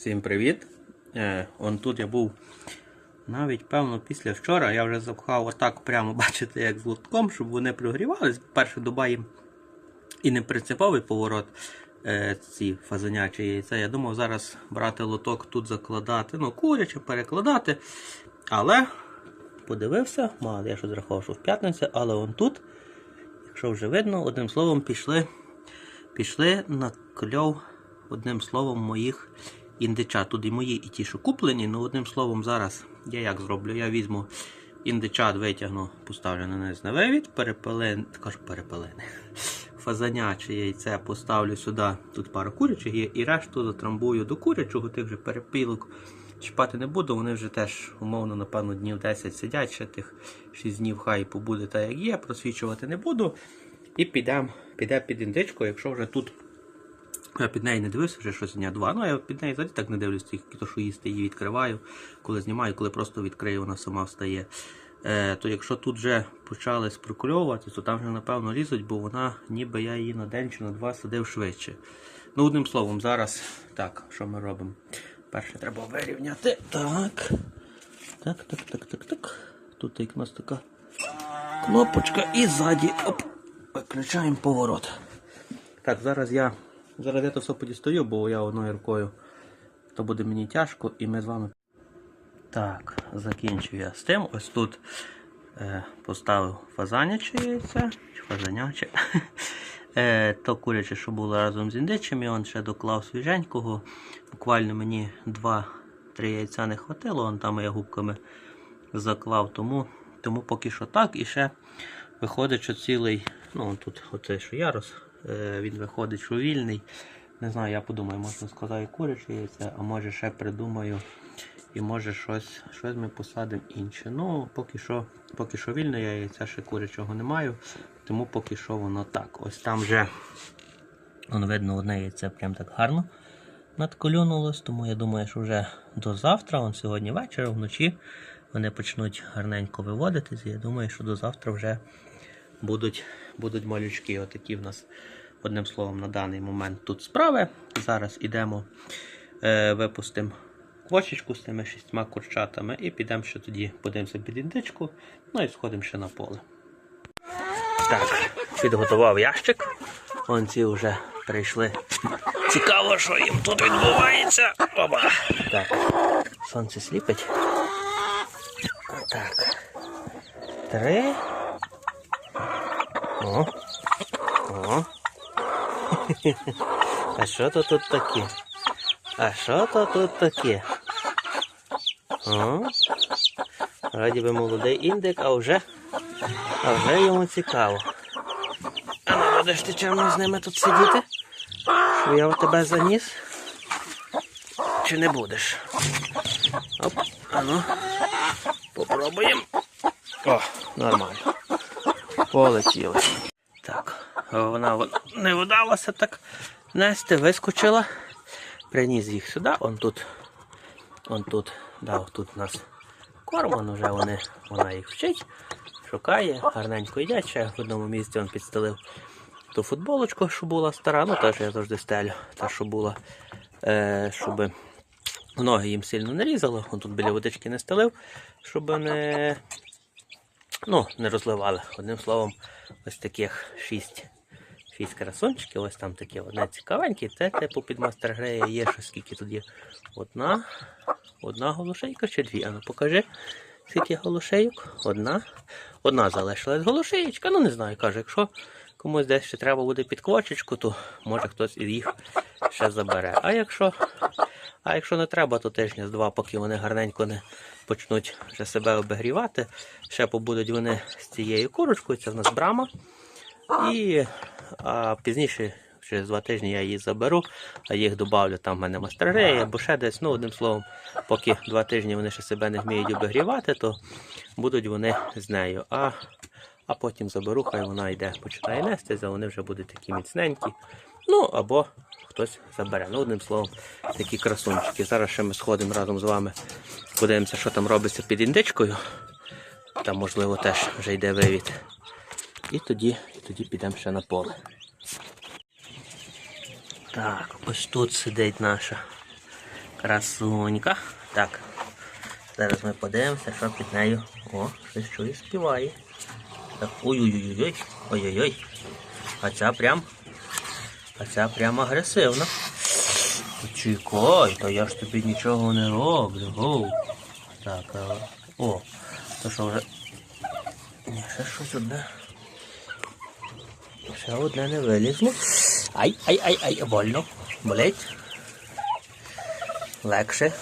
Всім привіт! Е, он тут я був навіть певно після вчора. Я вже запхав отак прямо бачите, як з лотком, щоб вони прогрівались. Перше доба їм і не принциповий поворот е, ці фазанячі яйця. Я думав зараз брати лоток тут закладати, ну куряче перекладати. Але подивився, мало я щось рахував, що в п'ятницю, але он тут, якщо вже видно, одним словом пішли, пішли на кльов, одним словом, моїх індичат. Тут і мої, і ті, що куплені, ну одним словом, зараз я як зроблю? Я візьму індичат, витягну, поставлю на низ на вивід, перепелин, кажу перепелини. Фазаняче яйце поставлю сюди, тут пара курячих є, і решту затрамбую до курячого, тих вже перепілок. Чіпати не буду, вони вже теж, умовно, напевно, днів 10 сидять, ще тих 6 днів хай побуде так, як є, просвічувати не буду. І підемо піде під індичку, якщо вже тут я під неї не дивився вже щось дня два. Ну я під неї взагалі так не дивлюсь, тільки то, що їсти її відкриваю. Коли знімаю, коли просто відкрию, вона сама встає. Е, то якщо тут вже почали спрокульовувати, то там вже напевно лізуть, бо вона ніби я її на день чи на два садив швидше. Ну, одним словом, зараз так, що ми робимо? Перше треба вирівняти. Так. Так, так, так, так, так. Тут як у нас така кнопочка і ззаді. Оп, виключаємо поворот. Так, зараз я зараз я то все подістаю, бо я одною рукою то буде мені тяжко, і ми з вами. Так, закінчив я з тим. Ось тут е, поставив фазаняче яйце, чи фазаняче. Е, то куряче, що було разом з індичим, і он ще доклав свіженького. Буквально мені 2-3 яйця не хватило, он там я губками заклав, тому, тому поки що так. І ще виходить, що цілий, ну тут оцей що ярус, е, він виходить, що вільний. Не знаю, я подумаю, можна сказати куряче яйце, а може ще придумаю. І може щось щось ми посадимо інше. Ну, поки що поки що вільно, яйця ще курячого не маю, тому поки що воно так. Ось там вже воно видно одне яйце прям так гарно надколюнулось, тому я думаю, що вже до завтра, он сьогодні вечора, вночі вони почнуть гарненько виводитись. І я думаю, що до завтра вже будуть, будуть малючки. Отакі в нас, одним словом, на даний момент тут справи. Зараз ідемо, е, випустимо квочечку з тими шістьма курчатами і підемо ще тоді подивимося під індичку, ну і сходимо ще на поле. Так, підготував ящик. Вон ці вже прийшли. Цікаво, що їм тут відбувається. Оба. Так, сонце сліпить. Так. Три. О. О. А що то тут таке? А що то тут таке? О. Раді би молодий індик, а вже, а вже йому цікаво. А не будеш ти чимось з ними тут сидіти? Що я в тебе заніс? Чи не будеш? Оп, а ну. Попробуємо. О, нормально. Полетіли. Так, вона не вдалося так нести, вискочила. Приніс їх сюди, он тут. Он тут, да, тут у нас корман, вже вони, вона їх вчить, шукає, гарненько їдять. Ще в одному місці він підстелив ту футболочку, що була стара, ну теж я завжди стелю, та що була, е, щоб ноги їм сильно не різало. Он тут біля водички не стелив, щоб не, ну, не розливали. Одним словом, ось таких шість. Шість красончиків, ось там такі одне цікавенькі. Це типу під мастер-грея є що скільки тут є. Одна, одна голошейка чи дві. А покажи, скільки голошейок. Одна. Одна залишилась голошеєчка. Ну не знаю, каже, якщо комусь десь ще треба буде під квочечку, то може хтось із їх ще забере. А якщо, а якщо не треба, то тижня з два, поки вони гарненько не почнуть вже себе обігрівати. Ще побудуть вони з цією курочкою, це в нас брама. І а пізніше, через два тижні я її заберу, а їх додавлю там в мене мастергрея або ще десь. Ну, одним словом, поки два тижні вони ще себе не вміють обігрівати, то будуть вони з нею. А а потім заберу, хай вона йде, починає нестися, вони вже будуть такі міцненькі. Ну, або хтось забере. Ну, одним словом, такі красунчики. Зараз ще ми сходимо разом з вами, подивимося, що там робиться під індичкою. Там, можливо, теж вже йде вивід. І тоді, тоді підемо ще на поле. Так, ось тут сидить наша Красунька. Так. Зараз ми подивимося, що під нею. О, щось чує, співає. Так, ой-ой-ой-ой. Ой-ой-ой. А ця прям. А ця прям агресивна. Чекай, та я ж тобі нічого не роблю. Гоу. Так, о, то що вже. Ще щось одне. Ще одне не вилізло. Ай, ай, ай, ай, больно. Болить. Легше.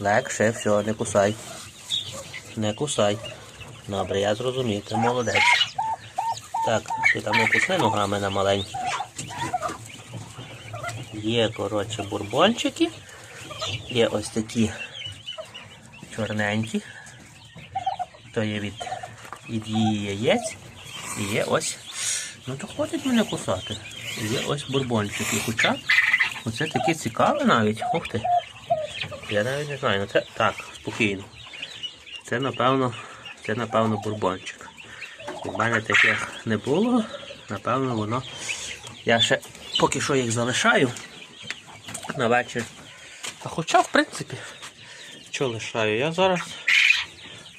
Легше, все, не кусай. Не кусай. Добре, я зрозумів, ти молодець. Так, ти там не кусни ногами на маленькі. Є, коротше, бурбончики. Є ось такі чорненькі. То є від, від її яєць. І є ось. Ну то хватить мене кусати. І Є ось бурбончики. Хоча оце таке цікаве навіть. Ух ти. Я навіть не знаю, ну це так, спокійно. Це напевно, це напевно бурбончик. У мене таких не було. Напевно, воно. Я ще поки що їх залишаю на вечір. А хоча, в принципі, що лишаю? Я зараз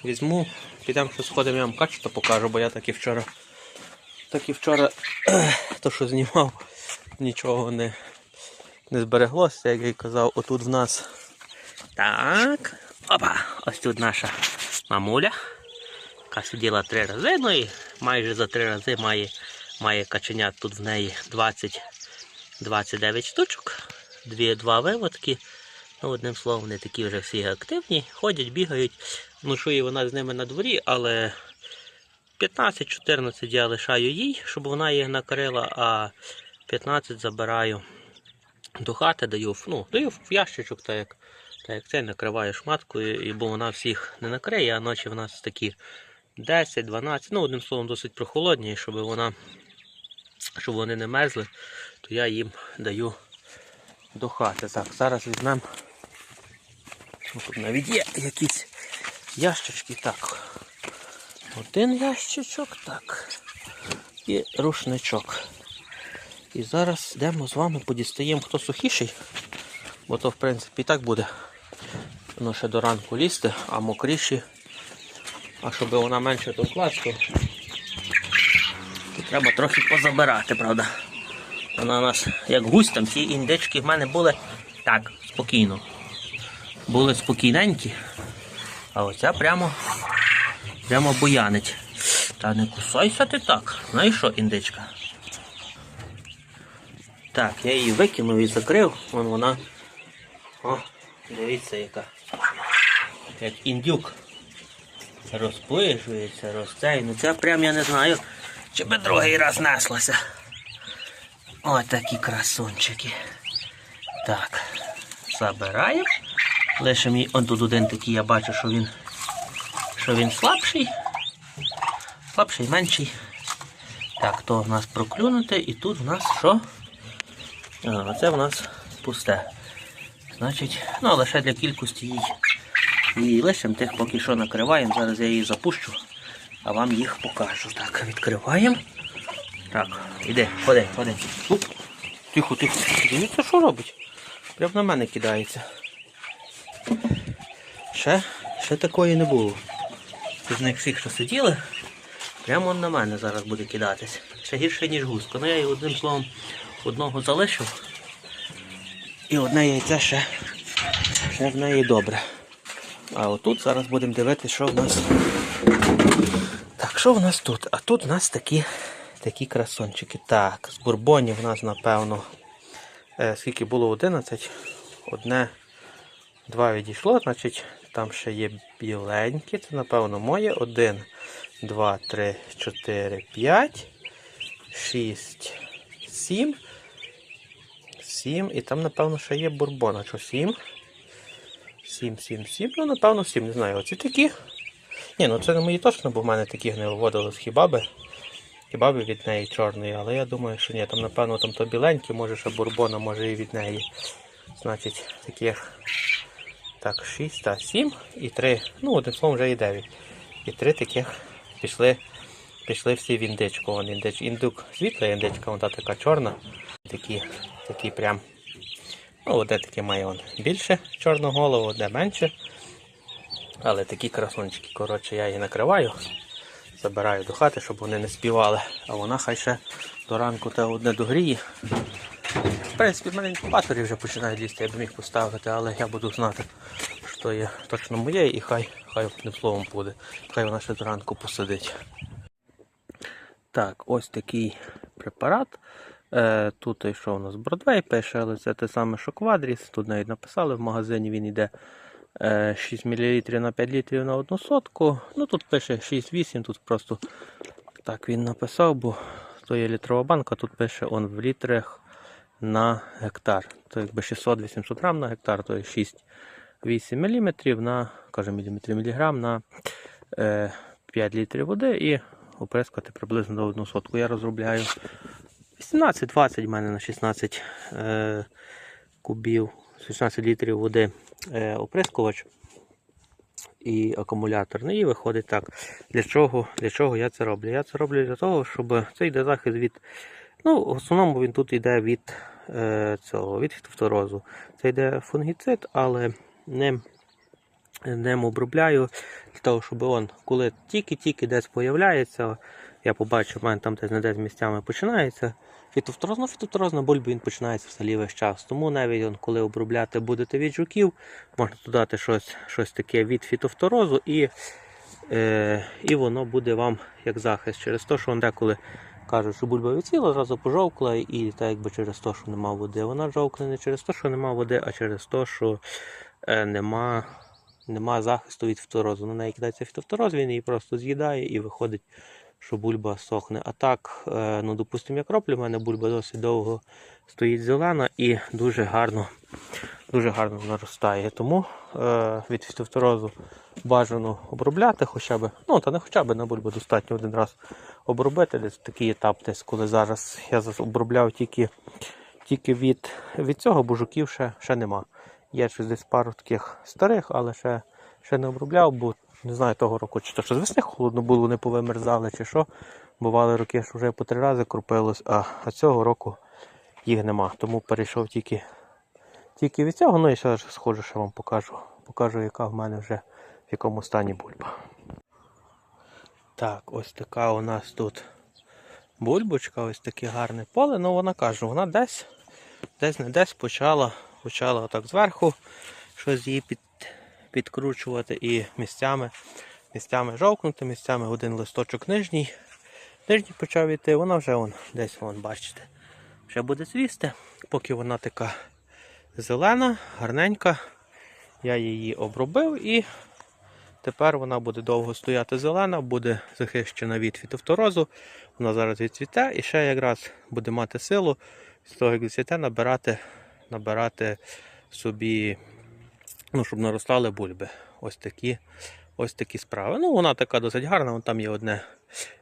візьму, підемо що сходимо, я вам качество покажу, бо я так і вчора. Так і вчора то, що знімав, нічого не, не збереглося, як я й казав, отут в нас. Так. Опа! Ось тут наша мамуля, яка сиділа три рази, ну і майже за три рази має, має каченят тут в неї 20, 29 штучок, дві, два виводки. Ну, одним словом, вони такі вже всі активні, ходять, бігають. Ношує вона з ними на дворі, але 15-14 я лишаю їй, щоб вона їх накрила, а 15 забираю до хати, даю, ну, даю в ящичок, так як, так як це накриваю шматкою, бо вона всіх не накриє, а ночі в нас такі 10-12, ну, одним словом, досить прохолодні, щоб вона, щоб вони не мерзли, то я їм даю до хати. Так, зараз візьмемо. Тут навіть є якісь ящички. Так. Один ящичок, так. І рушничок. І зараз йдемо з вами подістаємо, хто сухіший, бо то, в принципі, і так буде. Воно ще до ранку лізти, а мокріші. А щоб вона менше товклась, то, то треба трохи позабирати, правда. Вона у нас як гусь, там ті індички в мене були так, спокійно. Були спокійненькі. А оця прямо, прямо буянить. Та не кусайся ти так. Знаєш що, індичка? Так, я її викинув і закрив. Вон вона. О, дивіться яка. Як індюк. Розпижується, росте. Ну це прям я не знаю, чи би другий раз неслося. Ось такі красунчики. Так, забираємо. Лише мій он тут один такий, я бачу, що він, що він слабший. Слабший, менший. Так, то в нас проклюнуте і тут в нас що? А, це в нас пусте. Значить, ну лише для кількості їй. Її лишимо, тих поки що накриваємо. Зараз я її запущу, а вам їх покажу. Так, відкриваємо. Так, іди, ходи, ходи. Уп. Тихо, тихо. Дивіться, що робить. Прям на мене кидається. Ще, ще такої не було. З них всіх, що сиділи, прямо на мене зараз буде кидатись. Ще гірше, ніж гуска. Ну я її одним словом одного залишив. І одне яйце ще, ще в неї добре. А отут зараз будемо дивитися, що в нас. Так, що в нас тут? А тут в нас такі, такі красончики. Так, з бурбонів в нас, напевно, е, скільки було 11, одне, два відійшло, значить там ще є біленькі, це напевно моє. Один, два, три, чотири, п'ять, шість, сім. Сім. І там, напевно, ще є бурбон. А що сім? Сім, сім, сім. Ну, напевно, сім, не знаю. Оці такі. Ні, ну це не мої точно, бо в мене таких не виводилось хіба би. Хіба би від неї чорної, але я думаю, що ні, там, напевно, там то біленькі, може ще бурбона, може і від неї. Значить, таких. Так, 6 та 7 і 3. Ну, одним словом, вже і 9. І 3 таких пішли, пішли всі в індичку. Вон індич, індук світла індичка, вона така чорна. Такі, такі прям Ну, одне таке має он більше чорну голову, одне менше. Але такі красунчики, коротше, я її накриваю, забираю до хати, щоб вони не співали. А вона хай ще до ранку те одне догріє. В принципі, в мене інкубаторі вже починають лізти, я б міг поставити, але я буду знати, що є точно моє, і хай, хай одним словом буде. Хай вона ще до ранку посидить. Так, ось такий препарат. Е, тут що у нас Бродвей пише, але це те саме, що квадріс. Тут навіть написали в магазині, він йде е, 6 мл на 5 літрів на одну сотку. Ну тут пише 6-8, тут просто так він написав, бо то є літрова банка, тут пише он в літрах на гектар. То якби 600-800 грам на гектар, то є 6-8 мм на, каже, міліметрів міліграм на е, 5 літрів води і оприскати приблизно до 1 сотку. Я розробляю 18-20 в мене на 16 е, кубів, 16 літрів води е, оприскувач і акумуляторний. І виходить так. Для чого, для чого я це роблю? Я це роблю для того, щоб це йде захист від. Ну, в основному він тут йде від е, цього, від фітофторозу. Це йде фунгіцид, але не, не обробляю для того, щоб он, коли тільки-тільки десь появляється, я побачу, в мене там десь не десь місцями починається. Фітофтороз, ну фітофтороз на бульбі він починається в селі весь час. Тому навіть он, коли обробляти будете від жуків, можна додати щось, щось таке від фітофторозу і, е, і воно буде вам як захист. Через те, що он деколи кажуть, що бульба відсіла, зразу пожовкла, і так якби через те, що нема води. Вона жовкне не через те, що нема води, а через те, що е, нема, нема захисту від фторозу. На неї кидається фітофтороз, він її просто з'їдає і виходить що бульба сохне. А так, е, ну, допустимо, як роблю, в мене бульба досить довго стоїть зелена і дуже гарно дуже гарно наростає. Тому е, від фітофторозу бажано обробляти хоча б, ну та не хоча б на бульбу достатньо один раз обробити. Десь такий етап, десь коли зараз я обробляв тільки тільки від від цього, бо жуків ще, ще нема. Є щось десь пару таких старих, але ще, ще не обробляв, бо не знаю того року, чи то що з весни холодно було, не повимерзали, чи що. Бували роки, що вже по три рази крупилось, а, а цього року їх нема. Тому перейшов тільки тільки від цього. Ну і ще схоже, що вам покажу. Покажу, яка в мене вже в якому стані бульба. Так, ось така у нас тут бульбочка, ось таке гарне поле. Ну вона каже, вона десь десь не десь почала, почала отак зверху щось її під, підкручувати і місцями, місцями жовкнути, місцями один листочок нижній. Нижній почав йти, вона вже вон, десь вон, бачите, вже буде цвісти, поки вона така зелена, гарненька. Я її обробив і тепер вона буде довго стояти зелена, буде захищена від фітофторозу. Вона зараз відцвіте і ще якраз буде мати силу з того, як відцвіте, набирати, набирати собі, ну, щоб наростали бульби. Ось такі, ось такі справи. Ну, вона така досить гарна, вон там є одне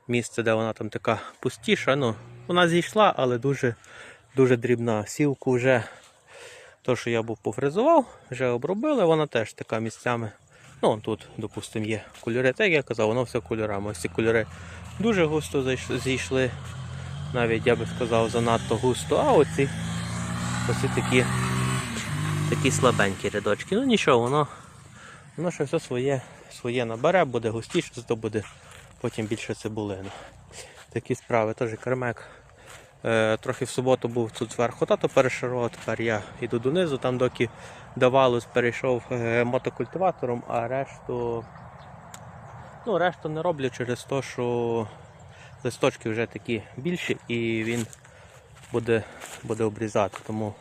місце, де вона там така пустіша. Ну, вона зійшла, але дуже, дуже дрібна. Сівку вже то, що я був пофрезував, вже обробили, вона теж така місцями. Ну, тут, допустимо, є кольори. Так як я казав, воно все кольорами. Ось ці кольори дуже густо зійшли. Навіть я би сказав, занадто густо. А оці, оці такі, такі слабенькі рядочки. Ну нічого, воно, воно ще все своє, своє набере, буде густіше, зато буде потім більше цибулини. Такі справи, теж кермек. Е, трохи в суботу був тут зверху тато перешарував, тепер я йду донизу, там доки давалось, перейшов е, мотокультиватором, а решту, ну, решту не роблю через те, що листочки вже такі більші і він буде, буде обрізати. Тому,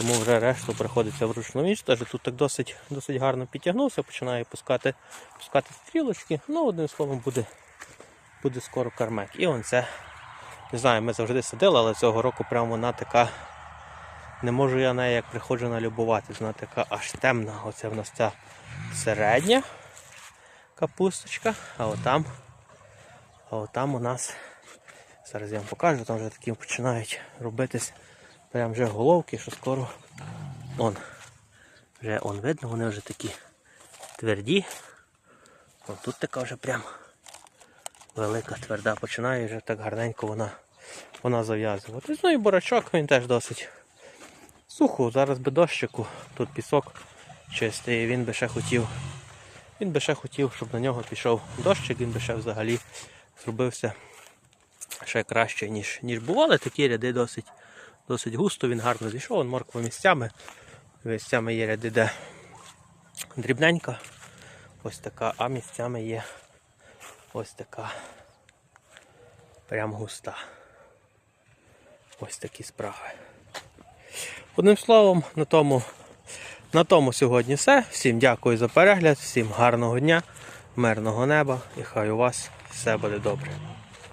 тому вже решту приходиться вручну ніч. Теж тут так досить, досить гарно підтягнувся, починає пускати, пускати стрілочки. Ну, одним словом, буде, буде скоро кармек. І он це. Не знаю, ми завжди садили, але цього року прямо вона така. Не можу я нею як приходжу налюбуватись, вона така аж темна. Оце в нас ця середня капусточка, а отам, а отам у нас, зараз я вам покажу, там вже такі починають робитись прям вже головки, що скоро он, вже он видно, вони вже такі тверді. О, тут така вже прям велика тверда починає вже так гарненько вона, вона зав'язуватись. Ну і борочок він теж досить сухо, зараз би дощику, тут пісок чистий, він би ще хотів. Він би ще хотів, щоб на нього пішов дощик, він би ще взагалі зробився ще краще, ніж, ніж бували. Такі ряди досить, досить густо, він гарно зійшов, он морква місцями. Місцями є ряди, де дрібненька, ось така, а місцями є ось така прям густа. Ось такі справи. Одним словом, на тому, на тому сьогодні все. Всім дякую за перегляд, всім гарного дня, мирного неба і хай у вас все буде добре.